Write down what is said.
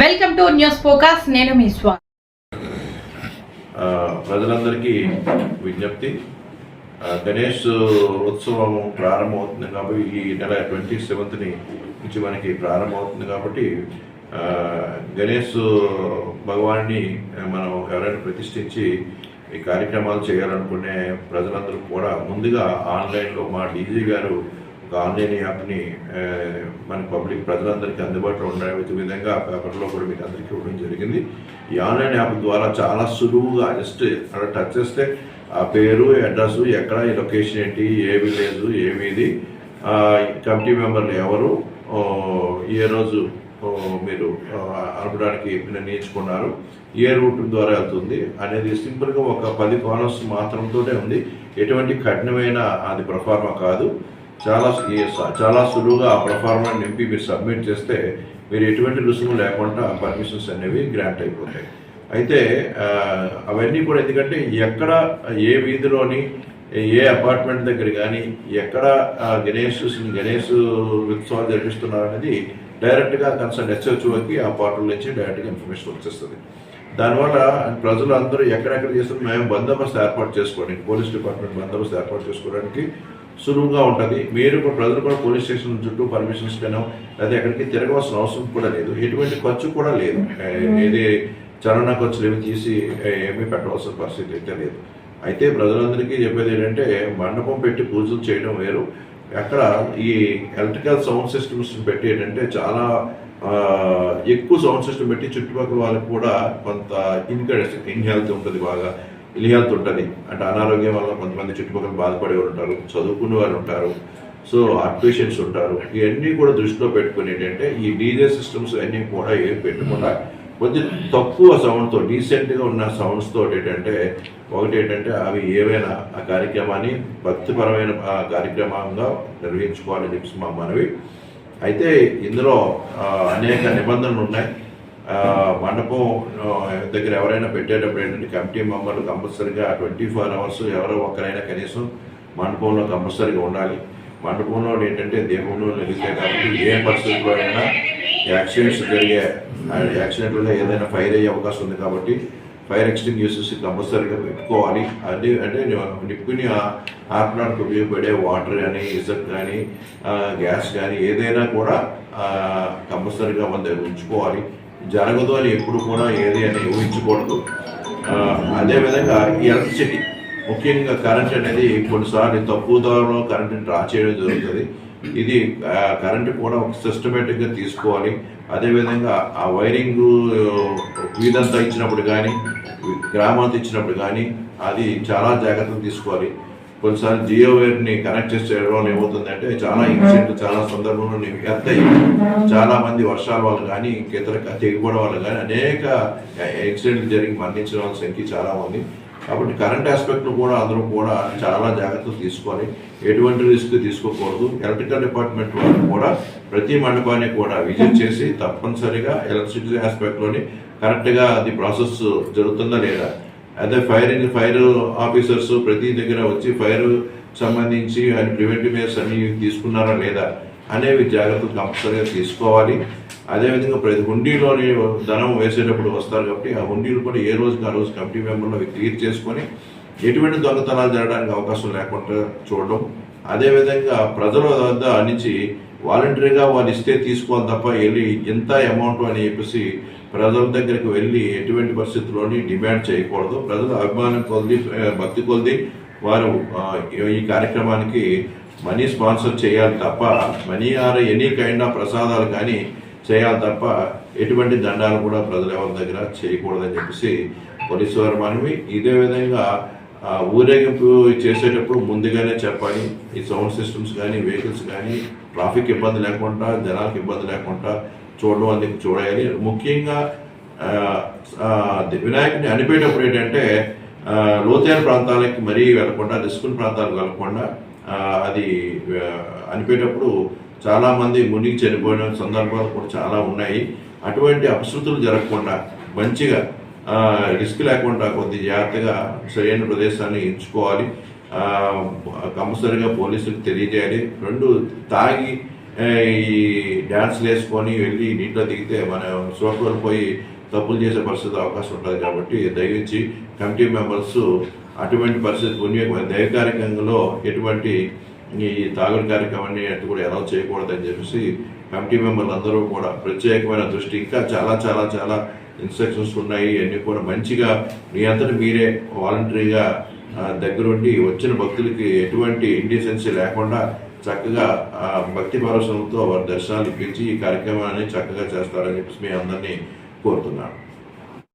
Welcome to news focus నేను మీ ప్రజలందరికీ విజ్ఞప్తి. గణేష్ ఉత్సవం ప్రారంభమవుతుంది కాబట్టి ఈ నెల ట్వంటీ సెవెంత్ని నుంచి మనకి ప్రారంభమవుతుంది కాబట్టి గణేష్ భగవాన్ని మనం ఎవరైనా ప్రతిష్ఠించి ఈ కార్యక్రమాలు చేయాలనుకునే ప్రజలందరూ కూడా ముందుగా ఆన్లైన్లో మా డీజీ గారు ఆన్లైన్ యాప్ని మన పబ్లిక్ ప్రజలందరికీ అందుబాటులో ఉండే విధంగా పేపర్లో కూడా మీకు అందరికీ ఇవ్వడం జరిగింది. ఈ ఆన్లైన్ యాప్ ద్వారా చాలా సులువుగా జస్ట్ అక్కడ టచ్ చేస్తే ఆ పేరు అడ్రస్ ఎక్కడ ఈ లొకేషన్ ఏంటి ఏ విలేజ్ ఏ వీధి కమిటీ మెంబర్లు ఎవరు ఏ రోజు మీరు ఆ, అనపడానికి నిర్ణయించుకున్నారు ఏ రూట్ ద్వారా వెళ్తుంది అనేది సింపుల్గా ఒక పది కాలమ్స్ మాత్రంతోనే ఉంది. ఎటువంటి కఠినమైన అది ప్రఫార్మ కాదు. చాలా చాలా సులువుగా ఆ ప్రఫార్మా నింపి మీరు సబ్మిట్ చేస్తే మీరు ఎటువంటి రుసుము లేకుండా పర్మిషన్స్ అనేవి గ్రాంట్ అయిపోతాయి. అయితే అవన్నీ కూడా ఎందుకంటే ఎక్కడ ఏ వీధిలోని ఏ అపార్ట్మెంట్ దగ్గర కానీ ఎక్కడ గణేష్ గణేష్ ఉత్సవాలు జరిపిస్తున్నారు అనేది డైరెక్ట్గా కన్సర్న్ హెచ్హెచ్ఓకి ఆ పోర్టల్ నుంచి డైరెక్ట్గా ఇన్ఫర్మేషన్ వచ్చేస్తుంది. దానివల్ల ప్రజలు అందరూ ఎక్కడెక్కడ చేస్తున్న మేము బందోబస్తు ఏర్పాటు చేసుకోవడానికి పోలీస్ డిపార్ట్మెంట్ బందోబస్తు ఏర్పాటు చేసుకోవడానికి సులువుగా ఉంటుంది. మీరు కూడా ప్రజలు కూడా పోలీస్ స్టేషన్ చుట్టూ పర్మిషన్స్ కనో లేదా ఎక్కడికి తిరగవలసిన అవసరం కూడా లేదు. ఎటువంటి ఖర్చు కూడా లేదు. ఏది చలన ఖర్చులు ఏమి తీసి ఏమీ పెట్టవలసిన పరిస్థితి అయితే లేదు. అయితే ప్రజలందరికీ చెప్పేది ఏంటంటే మండపం పెట్టి పూజలు చేయడం వేరు. అక్కడ ఈ ఎలక్ట్రికల్ సౌండ్ సిస్టమ్స్ పెట్టి ఏంటంటే చాలా ఎక్కువ సౌండ్ సిస్టమ్ పెట్టి చుట్టుపక్కల వాళ్ళకి కూడా కొంత ఇన్కరెన్స్ ఇన్ హెల్త్ ఉంటుంది బాగా. ఇలియాత్ ఉంటుంది అంటే అనారోగ్యం వల్ల కొంతమంది చుట్టుపక్కల బాధపడేవారు ఉంటారు చదువుకునే వాళ్ళు ఉంటారు సో హార్ట్ పేషెంట్స్ ఉంటారు. ఇవన్నీ కూడా దృష్టిలో పెట్టుకుని ఏంటంటే ఈ డీజే సిస్టమ్స్ అన్నీ కూడా ఏం పెట్టకుండా కొంచెం తక్కువ సౌండ్తో డీసెంట్గా ఉన్న సౌండ్స్తో ఏంటంటే ఒకటి ఏంటంటే అవి ఏవైనా ఆ కార్యక్రమాన్ని భక్తిపరమైన ఆ కార్యక్రమంగా నిర్వహించుకోవాలని చెప్పి మా మనవి. అయితే ఇందులో అనేక నిబంధనలు ఉన్నాయి. మండపం దగ్గర ఎవరైనా పెట్టేటప్పుడు ఏంటంటే కమిటీ మెంబర్లు కంపల్సరీగా ట్వంటీ ఫోర్ అవర్స్ ఎవరో ఒకరైనా కనీసం మండపంలో కంపల్సరీగా ఉండాలి. మండపంలో ఏంటంటే దేవుళ్ళు నిలిచే కాబట్టి ఏ పరిస్థితుల్లో అయినా యాక్సిడెంట్స్ జరిగే యాక్సిడెంట్లో ఏదైనా ఫైర్ అయ్యే అవకాశం ఉంది కాబట్టి ఫైర్ ఎక్స్టింగ్యూసెస్ కంపల్సరీగా పెట్టుకోవాలి. అది అంటే నిప్పుని ఆపడానికి ఉపయోగపడే వాటర్ కానీ ఇసక్ కానీ గ్యాస్ కానీ ఏదైనా కూడా కంపల్సరీగా మన దగ్గర ఉంచుకోవాలి. జరగదు అని ఎప్పుడు కూడా ఏది అని ఊహించకూడదు. అదేవిధంగా ఈ ఎలక్ట్రిసిటీ ముఖ్యంగా కరెంట్ అనేది కొన్నిసార్లు తక్కువ ధరలో కరెంట్ని డ్రా చేయడం జరుగుతుంది. ఇది ఆ, కరెంట్ కూడా ఒక సిస్టమేటిక్గా తీసుకోవాలి. అదేవిధంగా ఆ వైరింగ్ వీధంతా ఇచ్చినప్పుడు కానీ గ్రామాంతా ఇచ్చినప్పుడు కానీ అది చాలా జాగ్రత్తలు తీసుకోవాలి. కొన్నిసార్లు జియో వైర్ని కనెక్ట్ చేసి చేయడం వల్ల ఏమవుతుందంటే చాలా ఇన్సిడెంట్ చాలా సందర్భంలో ఎంత చాలా మంది వర్షాల వల్ల కానీ ఇతర తెగిపోవడం వల్ల కానీ అనేక యాక్సిడెంట్లు జరిగి మరణించిన వాళ్ళ సంఖ్య చాలా ఉంది. కాబట్టి కరెంట్ ఆస్పెక్ట్ కూడా అందరూ కూడా చాలా జాగ్రత్తలు తీసుకొని ఎటువంటి రిస్క్ తీసుకోకూడదు. ఎలక్ట్రికల్ డిపార్ట్మెంట్ వాళ్ళు కూడా ప్రతి మండపాన్ని కూడా విజిట్ చేసి తప్పనిసరిగా ఎలక్ట్రిసిటీ ఆస్పెక్ట్లోని కరెక్ట్గా అది ప్రాసెస్ జరుగుతుందా లేదా అదే ఫైర్ ఫైర్ ఆఫీసర్స్ ప్రతి దగ్గర వచ్చి ఫైర్ సంబంధించి అండ్ ప్రివెంటివ్ మెజర్స్ అన్ని తీసుకున్నారా లేదా అనేవి జాగ్రత్తలు కంపల్సరీగా తీసుకోవాలి. అదేవిధంగా ప్రతి హుండీలోని ధనం వేసేటప్పుడు వస్తారు కాబట్టి ఆ హుండీలు కూడా ఏ రోజుకి ఆ రోజు కమిటీ మెంబర్లు క్లియర్ చేసుకొని ఎటువంటి దొంగతనాలు జరగడానికి అవకాశం లేకుండా చూడడం. అదేవిధంగా ప్రజల వద్ద నుంచి వాలంటరీగా వాళ్ళు ఇస్తే తీసుకోవాలి తప్ప వెళ్ళి ఎంత అమౌంట్ అని చెప్పేసి ప్రజల దగ్గరికి వెళ్ళి ఎటువంటి పరిస్థితుల్లోని డిమాండ్ చేయకూడదు. ప్రజల అభిమానం కొద్ది భక్తి కొద్ది వారు ఈ కార్యక్రమానికి మనీ స్పాన్సర్ చేయాలి తప్ప money or any kind of ప్రసాదాలు కానీ చేయాలి తప్ప ఎటువంటి దండాలు కూడా ప్రజల ఎవరి దగ్గర చేయకూడదని చెప్పేసి పోలీసు వారు మనవి. ఇదే విధంగా ఊరేగింపు చేసేటప్పుడు ముందుగానే చెప్పాలి. ఈ సౌండ్ సిస్టమ్స్ కానీ వెహికల్స్ కానీ ట్రాఫిక్ ఇబ్బంది లేకుండా జనాలకు ఇబ్బంది లేకుండా చూడడం అందుకు చూడాలి. ముఖ్యంగా వినాయకుడిని అనిపేటప్పుడు ఏంటంటే లోతైన ప్రాంతాలకి మరీ వెళ్ళకుండా రిస్కుల ప్రాంతాలకు వెళ్ళకుండా అది అనిపేటప్పుడు చాలామంది మునిగి చనిపోయిన సందర్భాలు కూడా చాలా ఉన్నాయి. అటువంటి అపశృతులు జరగకుండా మంచిగా రిస్క్ లేకుండా కొద్ది జాగ్రత్తగా సరైన ప్రదేశాన్ని ఎంచుకోవాలి. కంపల్సరిగా కంపల్సరీగా పోలీసులకు తెలియజేయాలి. రెండు తాగి ఈ డ్యాన్స్లు వేసుకొని వెళ్ళి నీటిలో దిగితే మన సోకలు పోయి తప్పులు చేసే పరిస్థితి అవకాశం ఉంటుంది కాబట్టి దయచేసి కమిటీ మెంబర్స్ అటువంటి పరిస్థితి పుణ్య దైవ కార్యక్రమంలో ఎటువంటి ఈ తాగుడు కార్యక్రమాన్ని అటు కూడా ఎలా చేయకూడదని చెప్పేసి కమిటీ మెంబర్లు అందరూ కూడా ప్రత్యేకమైన దృష్టి. ఇంకా చాలా చాలా చాలా ఇన్స్ట్రక్షన్స్ ఉన్నాయి అన్నీ కూడా మంచిగా మీ అంతటి మీరే వాలంటరీగా దగ్గరుండి వచ్చిన భక్తులకి ఎటువంటి ఇండిసెన్సీ లేకుండా చక్కగా భక్తి పరవశంతో వారి దర్శనాలు ఇప్పించి ఈ కార్యక్రమాన్ని చక్కగా చేస్తారని చెప్పేసి మీ అందరినీ కోరుతున్నాను.